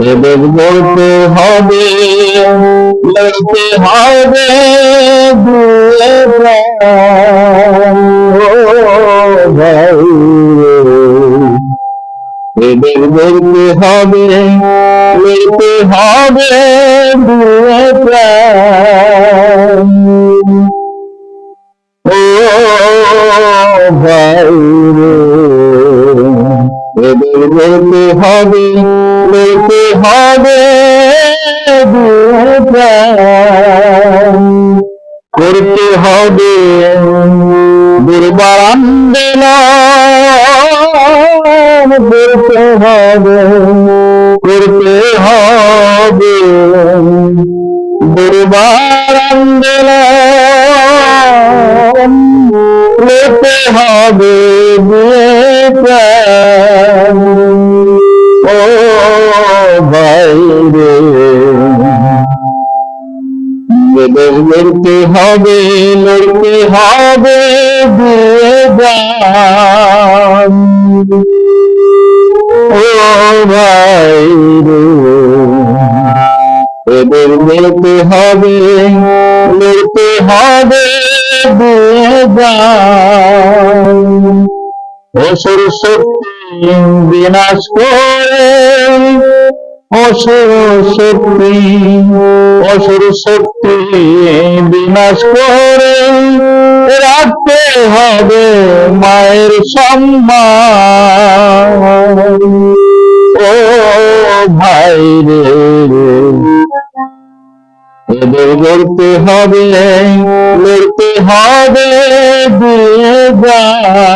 এদের বলতে হবে লড়তে হবে এদের বলতে হবে লড়তে হবে ভাই এদের বলতে হবে লড়তে হবে করতে হবে দুর্বার করতে হবে করতে হবে দুর্বার আন্দোলন করতে হবে ও ভাই রে এদের লড়তে হবে লড়তে হবে দিয়ে যান ও ভাই রে এদের লড়তে হবে লড়তে হবে দিয়ে যান অসুর শক্তি বিনাশ করে। অসুর শক্তি অসুর শক্তি বিনাশ করে। রাখতে হবে মায়ের সম্মান। ও ভাই রে, এদের লড়তে হবে লড়তে হবে দিয়ে যান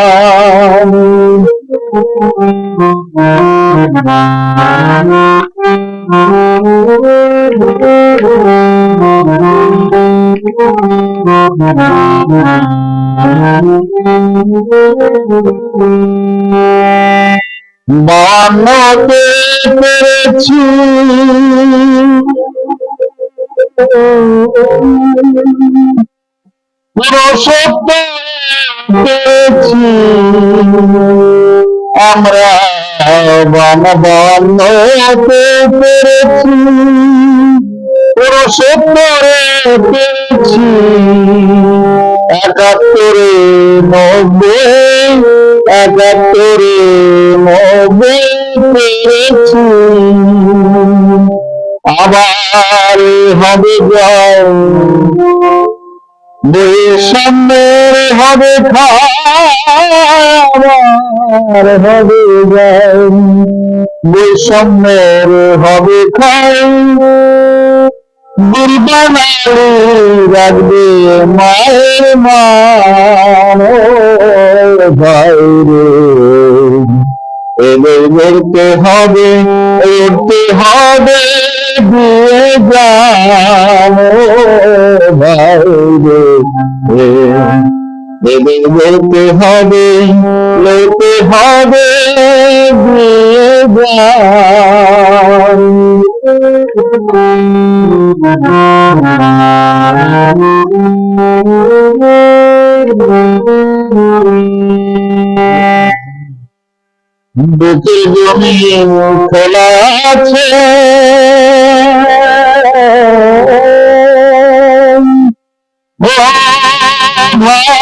বানকে পেরেছি। পেরেছি। আমরা পেরেছি পুরো সত্য পেরেছি একাত্তরে নব্বই একাত্তরে নব্বই পেরেছি আবার হবে জয় বইয়ের হবে খাবার হবে বৈষম্যের হবে রাখবে মায়ের মান ও ভাই রে লড়তে হবে লড়তে হবে দিয়ে যান ও ভাই রে। এদের লড়তে হবে লড়তে হবে বুকের জমি খোলা আছে ও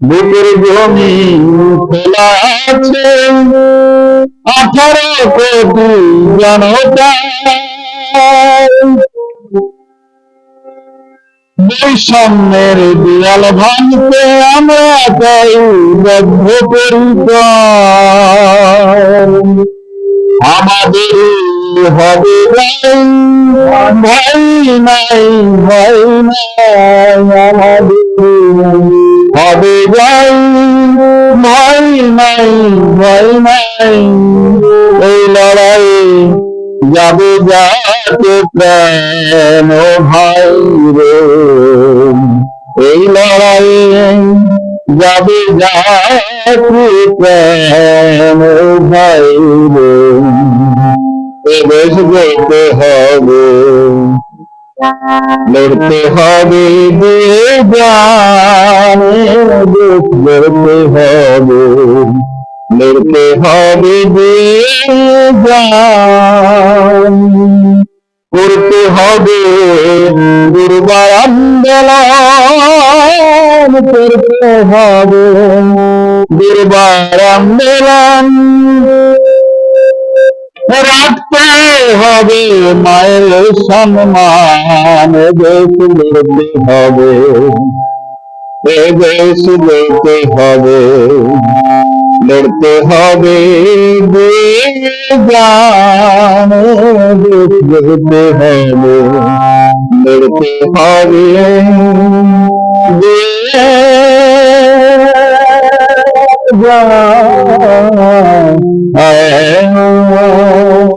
বুকের জমি খোলা আছে। আঠারো কোটি জনতা। বৈষম্যের দেয়াল ভাঙতে আমরা তাই বদ্ধ পরিকার আমাদের হবে ভাই নাই ভাই নাই, আমাদের হবে যাই ভাই নাই ভাই নাই এই লড়াই যাবে যাতে প্রাণ ভাই রে। এই লড়াই যাবে যাত্রী প্রাণ ভাই রে। এদেশ যেতে হবে। লড়তে হবে যেতে হবে। লড়তে হবে করতে হবে দুর্বার আন্দোলন করতে হবে দুর্বার আন্দোলন। রাখতে হবে মায়ের সম্মান দেশ লড়তে হবে এ দেশ লড়তে হবে লড়তে হবে যে জান দেশ লড়তে হবে লড়তে হবে I am